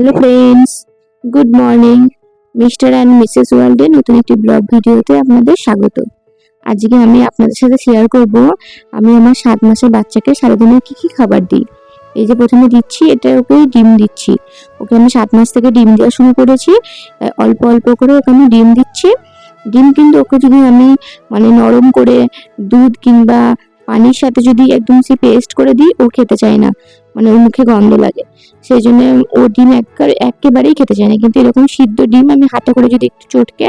Hello friends good morning mister and missus ওয়ার্ল্ডে নতুন একটি ব্লগ ভিডিওতে আপনাদের স্বাগত। আজকে আমি আপনাদের সাথে শেয়ার করব, আমি আমার সাত মাসের বাচ্চাকে সারাদিনে কী কী খাবার দিই। এই যে প্রথমে দিচ্ছি, এটা ওকে ডিম দিচ্ছি। ওকে আমি সাত মাস থেকে ডিম দেওয়া শুরু করেছি। অল্প অল্প করে ওকে আমি ডিম দিচ্ছি। ডিম কিন্তু ওকে যদি আমি মানে নরম করে দুধ কিংবা পানির সাথে যদি একদম সে পেস্ট করে দিই, ও খেতে চায় না। মানে ওর মুখে গন্ধ লাগে। সেই জন্য ও ডিম একবারে একেবারেই খেতে চায় না। কিন্তু এরকম সিদ্ধ ডিম আমি হাতে করে যদি একটু চটকে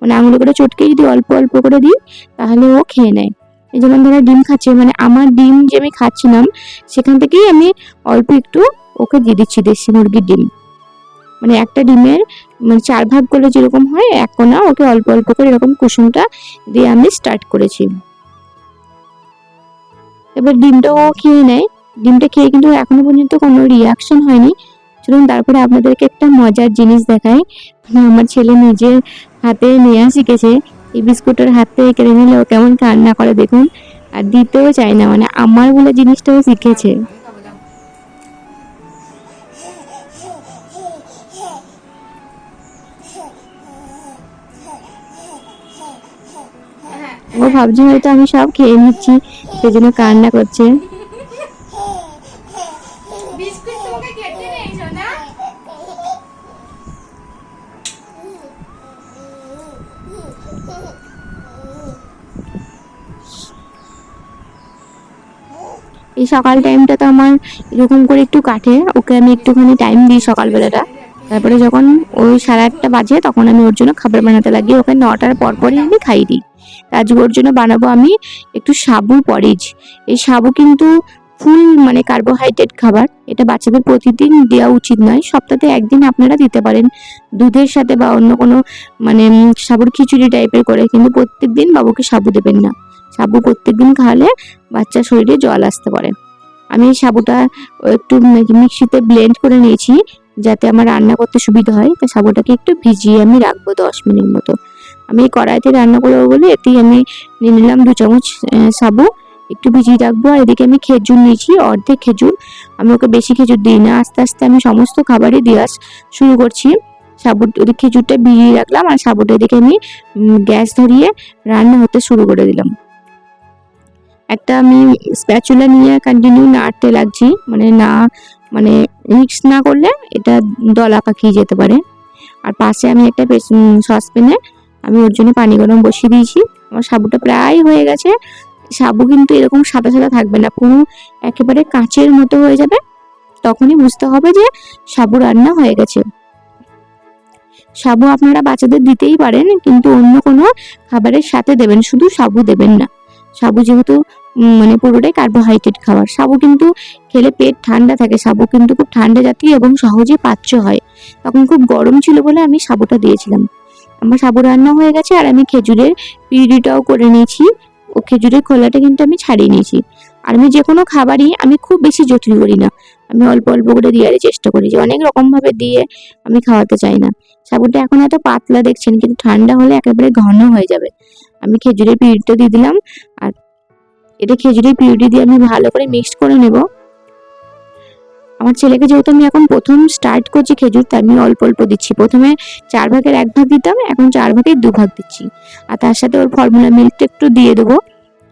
মানে আঙুলে করে চটকে যদি অল্প অল্প করে দিই, তাহলে ও খেয়ে নেয়। এই যেমন ধরো ডিম খাচ্ছে মানে আমার ডিম যে আমি খাচ্ছিলাম, সেখান থেকেই আমি অল্প একটু ওকে দিয়ে দিচ্ছি দেশি মুরগির ডিম। মানে একটা ডিমের মানে চার ভাগ করে যেরকম হয়, এক কোনা ওকে অল্প অল্প করে এরকম কুসুমটা দিয়ে আমি স্টার্ট করেছি। এবার ডিমটা ও খেয়ে নেয়। ডিমটা খেয়ে কিন্তু এখনও পর্যন্ত কোনো রিয়াকশন হয়নি। চলুন তারপরে আপনাদেরকে একটা মজার জিনিস দেখাই। আমার ছেলে নিজের হাতে নেওয়া শিখেছে। এই বিস্কুটের হাত থেকে কেড়ে নিলে ও কেমন কান্না করে দেখুন। আর দিতেও চায় না মানে আমার বলে জিনিসটাও শিখেছে। ও ভাবছে হয়তো আমি সব খেয়ে নিচ্ছি সেজন্য কান্না করছে। এই সকাল টাইমটা তো আমার এরকম করে একটু কাটে। ওকে আমি একটুখানি টাইম দিই সকালবেলাটা। তারপরে যখন ওই সাড়ে আটটা বাজে, তখন আমি ওর জন্য খাবার বানাতে লাগি। ওকে নটার পর পরই আমি খাইয়ে দিই। আজকে ওর জন্য বানাবো আমি একটু সাবু পরিজ এই সাবু কিন্তু ফুল মানে কার্বোহাইড্রেট খাবার। এটা বাচ্চাদের প্রতিদিন দেওয়া উচিত নয়। সপ্তাহে একদিন আপনারা দিতে পারেন। দুধের সাথে বা অন্য কোনো মানে সাবুর খিচুড়ি টাইপের করে। কিন্তু প্রত্যেক দিন বাবুকে সাবু দেবেন না। সাবু প্রত্যেকদিন খাওয়ালে বাচ্চার শরীরে জল আসতে পারে। আমি সাবুটা একটু মিক্সিতে ব্লেন্ড করে নিয়েছি যাতে আমার রান্না করতে সুবিধা হয়। তো সাবুটাকে একটু ভিজিয়ে আমি রাখব দশ মিনিট মতো। আমি কড়াইতে রান্না করব বলে এতেই আমি নিয়ে নিলাম দু চামচ সাবু। একটু ভিজিয়ে রাখব আর এদিকে আমি খেজুর নিয়েছি, অর্ধেক খেজুর। আমি ওকে বেশি খেজুর দিই না। আস্তে আস্তে আমি সমস্ত খাবারই দেওয়া শুরু করছি। সাবু খেজুরটা ভিজিয়ে রাখলাম আর সাবুটা এদিকে আমি গ্যাস ধরিয়ে রান্না হতে শুরু করে দিলাম। একটা আমি স্প্যাচুলা নিয়ে কন্টিনিউ নাড়তে লাগছি মানে না মানে মিক্স না করলে এটা দলা পাকিয়ে যেতে পারে। আর পাশে আমি একটা সসপ্যানে আমি ওর জন্য পানি গরম বসিয়ে দিয়েছি। আমার সাবুটা প্রায় হয়ে গেছে। সাবু কিন্তু এরকম সাদা সাদা থাকবে না, পুরো একেবারে কাঁচের মতো হয়ে যাবে। তখনই বুঝতে হবে যে সাবু রান্না হয়ে গেছে। সাবু আপনারা বাচ্চাদের দিতেই পারেন, কিন্তু অন্য কোনো খাবারের সাথে দেবেন, শুধু সাবু দেবেন না। সাবু যেহেতু মানে পুরোটাই কার্বোহাইড্রেট খাবার। সাবু কিন্তু খেলে পেট ঠান্ডা থাকে। সাবু কিন্তু খুব ঠান্ডা জাতীয় এবং সহজে পাচ্য হয়। তখন খুব গরম ছিল বলে আমি সাবুটা দিয়েছিলাম। আমার সাবু রান্না হয়ে গেছে আর আমি খেজুরের পিউরিটাও করে নিয়েছি। ও খেজুরের খোলাটা কিন্তু আমি ছাড়িয়ে নিয়েছি। আর আমি যে কোনো খাবারই আমি খুব বেশি জটিল করি না। আমি অল্প অল্প করে দেওয়ার চেষ্টা করি যে অনেক রকম ভাবে দিয়ে আমি খাওয়াতে চাই না। সাবুটা এখন এত পাতলা দেখছেন কিন্তু ঠান্ডা হলে একেবারে ঘন হয়ে যাবে। আমি খেজুরের পিউরিটা দিয়ে দিলাম আর এটা খেজুরের পিউরি দিয়ে আমি ভালো করে মিক্সড করে নেব। আমার ছেলেকে যেহেতু আমি এখন প্রথম স্টার্ট করছি খেজুর, তাই আমি অল্প অল্প দিচ্ছি। প্রথমে চার ভাগের এক ভাগ দিতাম, এখন চার ভাগের দু ভাগ দিচ্ছি। আর তার সাথে ওর ফর্মুলা মিল্কটা একটু দিয়ে দেবো।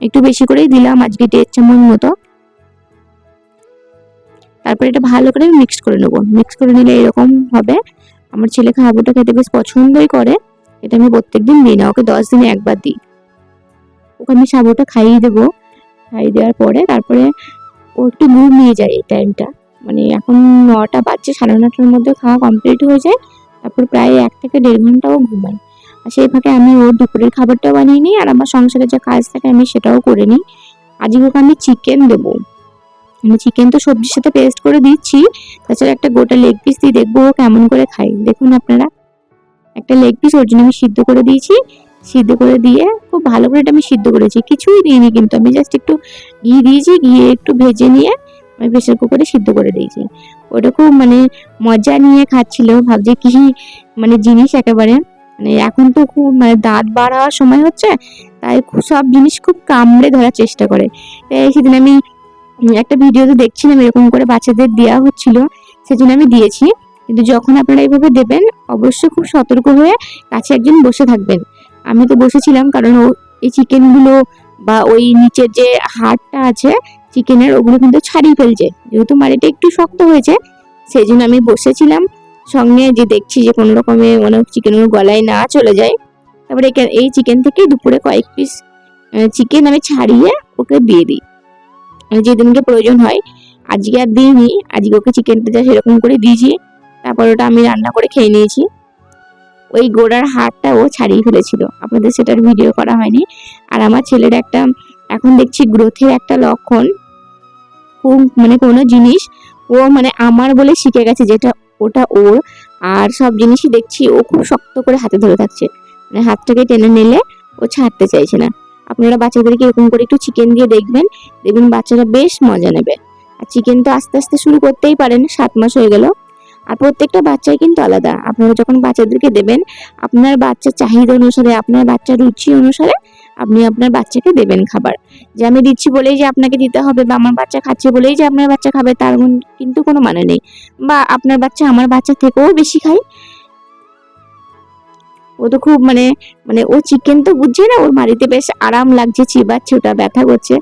একটু বেশি করেই দিলাম, আজকে দেড় চামচ মতো। তারপরে এটা ভালো করে মিক্স করে নেব। মিক্স করে নিলে এরকম হবে, আমার ছেলে খাবারটা খেতে বেশ পছন্দই করে, এটা আমি প্রত্যেকদিন দিই না, ওকে দশ দিনে একবার দিই। ওকে আমি সাবুটা খাইয়ে দেবো, খাইয়ে দেওয়ার পরে তারপরে ও একটু ঘুমিয়ে যায় এই টাইমটা মানে এখন নটা বাজছে, সাড়ে নটার মধ্যে খাওয়া কমপ্লিট হয়ে যায়, তারপর প্রায় এক থেকে দেড় ঘন্টাও ঘুমায়। আর সেই ফাঁকে আমি ওর দুপুরের খাবারটাও বানিয়ে নিই, আর আমার সংসারে যে কাজ থাকে আমি সেটাও করে নিই। আজকে ওকে আমি চিকেন দেবো। আমি চিকেন তো সবজির সাথে পেস্ট করে দিচ্ছি, তাছাড়া একটা গোটা লেগ পিস দিয়ে দেখব ও কেমন করে খাই দেখুন আপনারা, একটা লেগ পিস ওর জন্য আমি সিদ্ধ করে দিয়েছি। সিদ্ধ করে দিয়ে খুব ভালো করে এটা আমি সিদ্ধ করেছি। কিছুই দিইনি কিন্তু, আমি জাস্ট একটু ঘি দিয়েছি ঘিয়ে একটু ভেজে নিয়ে আমি প্রেশার কুকারে সিদ্ধ করে দিয়েছি। ওটা খুব মানে মজা নিয়ে খাচ্ছিল, ভাবছে কি মানে জিনিস একেবারে। মানে এখন তো খুব মানে দাঁত বার হওয়ার সময় হচ্ছে, তাই সব জিনিস খুব কামড়ে ধরার চেষ্টা করে। সেদিন আমি একটা ভিডিওতে দেখছিলাম এরকম করে বাচ্চাদের দেওয়া হচ্ছিল, সেজন্য আমি দিয়েছি। কিন্তু যখন আপনারা এইভাবে দেবেন, অবশ্যই খুব সতর্ক হয়ে কাছে একজন বসে থাকবেন। আমি তো বসেছিলাম কারণ ও, এই চিকেনগুলো বা ওই নিচের যে হাড়টা আছে, চিকেনের ওগুলো কিন্তু ছাড়িয়ে ফেলছে। যেহেতু মাড়িটা একটু শক্ত হয়েছে সেই জন্য আমি বসেছিলাম। সঙ্গে যে দেখছি যে কোনো রকমে মানে চিকেনের গলায় না চলে যায়। তারপরে এই চিকেন থেকে দুপুরে কয়েক পিস চিকেন আমি ছাড়িয়ে ওকে দিয়ে দিই। যেদিনকে প্রয়োজন হয়, আজকে আর দিইনি, আজকে ওকে চিকেনটা যা সেরকম করে দিয়েছি। তারপর ওটা আমি রান্না করে খেয়ে নিয়েছি। ওই গোড়ার হাড়টা ও ছাড়িয়ে ফেলেছিল। আপনাদের সেটার ভিডিও করা হয়নি। আর আমার ছেলের একটা এখন দেখছি গ্রোথের একটা লক্ষণ। মানে কোনো জিনিস ও মানে আমার বলে শিখে গেছে যেটা ওটা ওর, আর সব জিনিসই দেখছি ও খুব শক্ত করে হাতে ধরে থাকছে। মানে হাতটাকে টেনে নিলে ও ছাড়তে চাইছে না। আপনারা বাচ্চাদেরকে এরকম করে একটু চিকেন দিয়ে দেখবেন দেখবেন বাচ্চারা বেশ মজা নেবে। আর চিকেন তো আস্তে আস্তে শুরু করতেই পারেন, সাত মাস হয়ে গেল। আর প্রত্যেকটা বাচ্চাই কিন্তু আলাদা। আপনারা যখন বাচ্চাদেরকে দেবেন, আপনার বাচ্চার চাহিদা অনুসারে, আপনার বাচ্চার রুচি অনুসারে আপনি আপনার বাচ্চাকে দেবেন খাবার। যে আমি দিচ্ছি বলেই যে আপনাকে দিতে হবে বা আমার বাচ্চা খাচ্ছে বলেই যে আপনার বাচ্চা খাবে, তার কিন্তু কোনো মানে নেই। বা আপনার বাচ্চা আমার বাচ্চা থেকেও বেশি খায়। ও তো খুব মানে মানে ও চিকেন তো বুঝছে না, ওর মাড়িতে বেশ আরাম লাগছে, চিবাচ্ছে, ওটা ব্যথা করছে।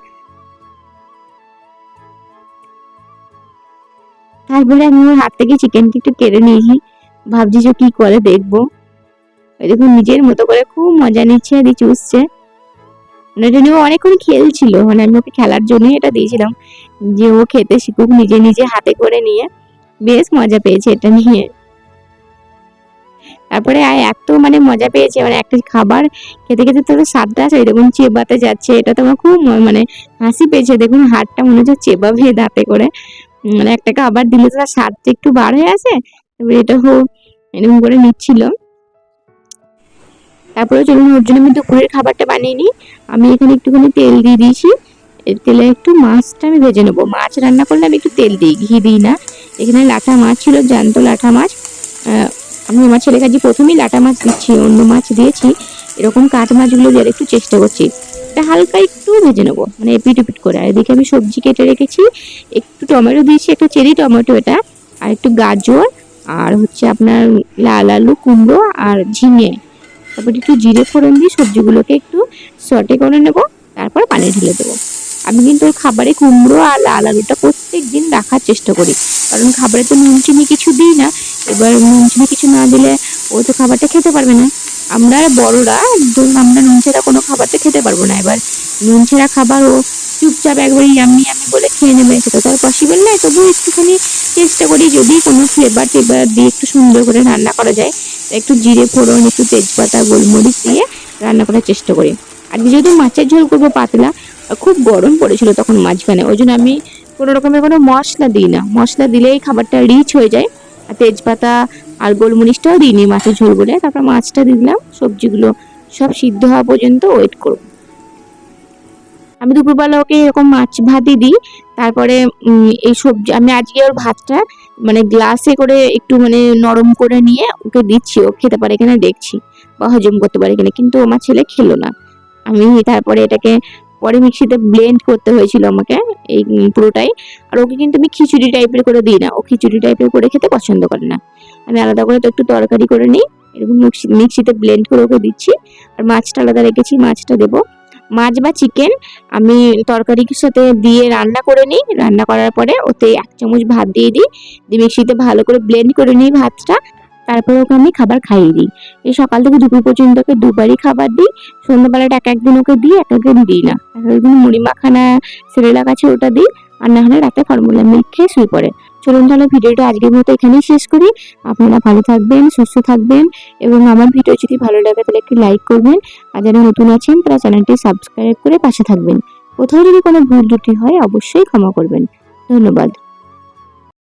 তারপরে আমি ওর হাত থেকে চিকেনটা একটু কেড়ে নিয়েছি। ভাবছি যে কি করে দেখব। দেখুন, নিজের মতো করে খুব মজা নিচ্ছে, আর চুষছে। মানে এটা নিয়ে ও অনেকক্ষণ খেলছিল মানে আমি ওকে খেলার জন্যই এটা দিয়েছিলাম যে ও খেতে শিখুক নিজে নিজে হাতে করে নিয়ে। বেশ মজা পেয়েছে এটা নিয়ে। তারপরে আর এত মানে মজা পেয়েছে মানে একটা খাবার খেতে খেতে তো স্বাদটা আছে, এরকম চেবাতে যাচ্ছে, এটা তো আমার খুব মানে হাসি পেয়েছে। দেখুন, হাতটা মনে হচ্ছে চেবাবে দাঁতে করে। মানে একটা খাবার দিলে তার স্বাদটা একটু বার হয়ে আসে তারপরে এটা হোক এরকম করে নিচ্ছিল। তারপরে চলুন ওর জন্য আমি দুপুরের খাবারটা বানিয়ে নিই। আমি এখানে একটুখানি তেল দিয়ে দিয়েছি। তেলে একটু মাছটা আমি ভেজে নেব। মাছ রান্না করলে আমি একটু তেল দিই, ঘি দিই না। এখানে লাঠা মাছ ছিল, জ্যান্ত লাঠা মাছ। আমি আমার ছেলে কাছে প্রথমেই লাটা মাছ দিচ্ছি, অন্য মাছ দিয়েছি। এরকম কাঠ মাছগুলো দেওয়ার একটু চেষ্টা করছি। এটা হালকা একটু ভেজে নেব। মানে এপিট উপিট করে। আর এদিকে আমি সবজি কেটে রেখেছি। একটু টমেটো দিয়েছি, একটা চেরি টমেটো এটা, আর একটু গাজর, আর হচ্ছে আপনার লাল আলু, কুমড়ো, আর ঝিঙে। তারপর একটু জিরে ফোড়ন দিয়ে সবজিগুলোকে একটু সটে করে নেব, তারপর পানি ঢেলে দেবো। আমি কিন্তু ওর খাবারে কুমড়ো আর লাল আলুটা প্রত্যেক দিন রাখার চেষ্টা করি। কারণ খাবারে তো নুন, চিনি কিছু দিই না। এবার নুন, চিনি কিছু না দিলে ও তো খাবারটা খেতে পারবে না। আমরা বড়রা আমরা নুন ছাড়া কোনো খাবার তো খেতে পারব না। এবার নুন ছাড়া খাবার ও চুপচাপ একবারে আমি আমি বলে খেয়ে নেবে, সেটা তো আর পসিবল নয়। তবু একটুখানি চেষ্টা করি যদি কোনো ফ্লেভার টেভার দিয়ে একটু সুন্দর করে রান্না করা যায় একটু জিরে ফোড়ন, একটু তেজপাতা, গোলমরিচ দিয়ে রান্না করার চেষ্টা করি। আর যেহেতু মাছের ঝোল করব পাতলা খুব গরম পড়েছিল তখন মাঝখানে, ওই জন্য আমি কোনো রকমের কোনো মশলা দিই না। মশলা দিলেই খাবারটা রিচ হয়ে যায়, আর তেজপাতা আর গোলমরিচটাও দিইনি মাছের ঝোল বলে। তারপর মাছটা দিলাম, সবজিগুলো সব সিদ্ধ হওয়া পর্যন্ত ওয়েট করব। আমি দুপুরবেলা ওকে এরকম মাছ ভাতই দিই, তারপরে এই সবজি, আমি আজকে ওর ভাতটা মানে গ্লাসে করে একটু মানে নরম করে নিয়ে ওকে দিচ্ছি, ও খেতে পারে কিনা দেখছি বা হজম করতে পারে কিনা, কিন্তু আমার ছেলে খেলো না। আমি তারপরে এটাকে পরে মিক্সিতে ব্লেন্ড করতে হয়েছিল আমাকে, এই পুরোটাই। আর ওকে কিন্তু আমি খিচুড়ি টাইপের করে দিই না, ও খিচুড়ি টাইপের করে খেতে পছন্দ করে না। আমি আলাদা করে তো একটু তরকারি করে নিই। এরকম মিক্সিতে ব্লেন্ড করে ওকে দিচ্ছি। আর মাছটা আলাদা রেখেছি, মাছটা দেবো। মাছ বা চিকেন আমি তরকারির সাথে দিয়ে রান্না করে নিই। রান্না করার পরে ওতে এক চামচ ভাত দিয়ে দিই। দিয়ে মিক্সিতে ভালো করে ব্লেন্ড করে নিই ভাতটা। তারপরে ওকে আমি খাবার খাইয়ে দিই। এই সকাল থেকে দুপুর পর্যন্ত ওকে দুবারই খাবার দিই। সন্ধ্যাবেলাটা এক একদিন ওকে দিই, এক একদিন দিই না। এক একদিন মুড়ি মাখানা সেরেলাক আছে ওটা দিই। আর না হলে রাতে ফর্মুলা মিল্ক খেয়ে শুয়ে পড়ে। চলুন তাহলে ভিডিওটা আজকের মতো এখানেই শেষ করি। আপনারা ভালো থাকবেন, সুস্থ থাকবেন এবং আমার ভিডিও যদি ভালো লাগে তাহলে একটি লাইক করবেন। আর যারা নতুন আছেন, তারা চ্যানেলটি সাবস্ক্রাইব করে পাশে থাকবেন। কোথাও যদি কোনো ভুল ত্রুটি হয়, অবশ্যই ক্ষমা করবেন। ধন্যবাদ।